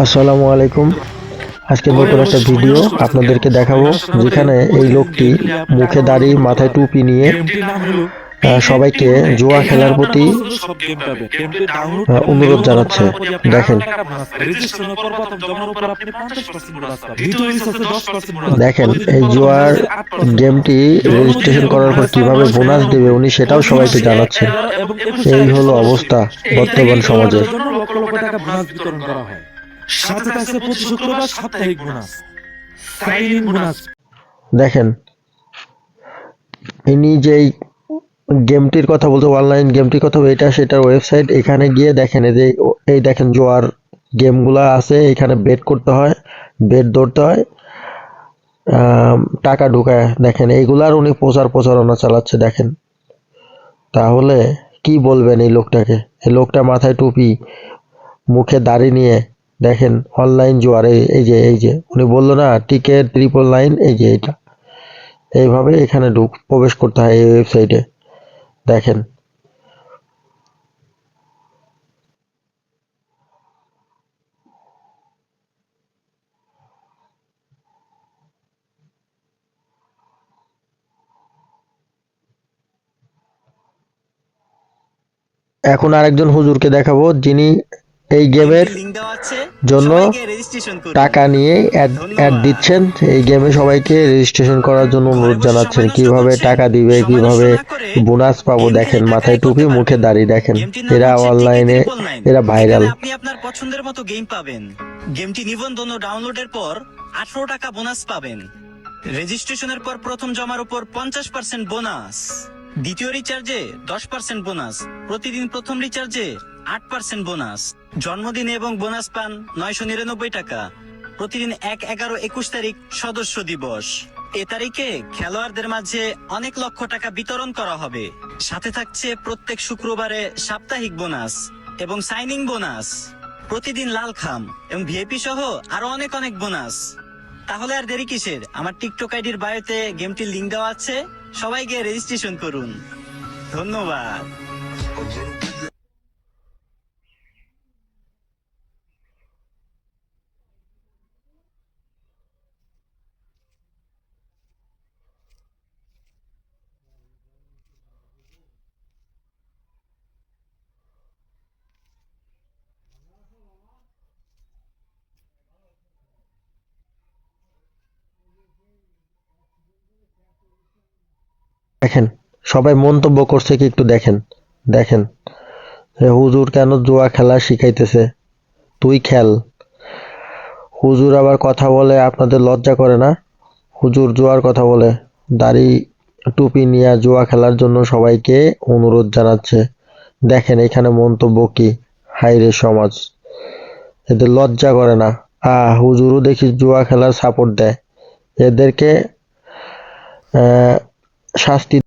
আসসালামু আলাইকুম। আজকে নতুন একটা ভিডিও আপনাদেরকে দেখাবো, যেখানে এই লোকটি মুখে দাড়ি, মাথায় টুপি নিয়ে সবাইকে জুয়া খেলার প্রতি অনুরোধ জানাচ্ছে। দেখেন। রেজিস্ট্রেশনের পর প্রথম জমার উপর আপনি 50% বোনাস পাবেন দ্বিতীয় রিচার্জে 10% বোনাস দেখেন, এই জুয়ার গেমটি রেজিস্ট্রেশন করার পর কীভাবে বোনাস দেবে উনি সেটাও সবাইকে জানাচ্ছেন। এই হলো অবস্থা বর্তমান সমাজের টাকা বোনাস বিতরণ করা হয় সাথে থাকছে প্রতি শুক্রবার সাপ্তাহিক বোনাস। Sign in bonus. দেখেন ইনি যেই গেমটির কথা বলতে অনলাইন গেমটির কথা এটা সেটার ওয়েবসাইট এখানে গিয়ে দেখেন এই যে এই দেখেন জোয়ার গেমগুলা আছে এখানে বেট করতে হয় বেট ধরতে হয়। টাকা ঢুকায়। দেখেন এইগুলার উনি প্রচার প্রচারণা চালাচ্ছে দেখেন। তাহলে কি বলবেন এই লোকটাকে? এই লোকটা মাথায় টুপি মুখে দাড়ি নিয়ে দেখেন অনলাইন জোয়ার, এই যে এই যে, উনি বলল না টিকেট ট্রিপল নাইন এই যে এটা। এইভাবে এখানে ঢুক, প্রবেশ করতে হয় এই ওয়েবসাইটে দেখেন। এখন আরেকজন হুজুরকে দেখাবো, যিনি এই গেমের জন্য রেজিস্ট্রেশন টাকা নিয়ে অ্যাড দিচ্ছেন। এই গেমে সবাইকে রেজিস্ট্রেশন করার জন্য অনুরোধ জানাচ্ছেন। কীভাবে টাকা দিবে কীভাবে বোনাস পাবো দেখেন মাথায় টুপি মুখে দাড়ি দেখেন। এরা অনলাইনে। এরা ভাইরাল আপনি আপনার পছন্দের মতো গেম পাবেন। গেমটি নিবন্ধন ও ডাউনলোডের পর আঠারো টাকা বোনাস পাবেন। রেজিস্ট্রেশনের পর প্রথম জমার উপর পঞ্চাশ পার্সেন্ট বোনাস দ্বিতীয় রিচার্জে দশ পার্সেন্ট বোনাস প্রতিদিন প্রথম রিচার্জে আট পার্সেন্ট বোনাস। জন্মদিনে এবং বোনাস পান নয়শো নিরানব্বই টাকা। প্রতিদিন এক এগারো একুশ তারিখ সদস্য দিবস। এ তারিখে খেলোয়াড়দের মাঝে অনেক লক্ষ টাকা বিতরণ করা হবে। সাথে থাকছে প্রত্যেক শুক্রবারে সাপ্তাহিক বোনাস এবং সাইনিং বোনাস। প্রতিদিন লাল খাম এবং ভিএপি সহ আরও অনেক অনেক বোনাস। তাহলে আর দেরি কিসের? আমার টিকটক আইডির বায়োতে গেমটির লিংক দেওয়া আছে। সবাই গিয়ে রেজিস্ট্রেশন করুন। ধন্যবাদ। দেখেন, সবাই মন্তব্য করছে কি একটু দেখেন দেখেন। হুজুর কেন জুয়া খেলা শিখাইতেছে? তুই খেল। হুজুর আবার কথা বলে আপনাদের লজ্জা করে না? হুজুর জুয়ার কথা বলে, দাড়ি টুপি নিয়ে জুয়া খেলার জন্য সবাইকে অনুরোধ জানাচ্ছে। দেখেন এখানে মন্তব্য কি? হাইরে সমাজ, এদের লজ্জা করে না। আহ, হুজুরও দেখি জুয়া খেলার সাপোর্ট দেয়। এদেরকে শাস্তি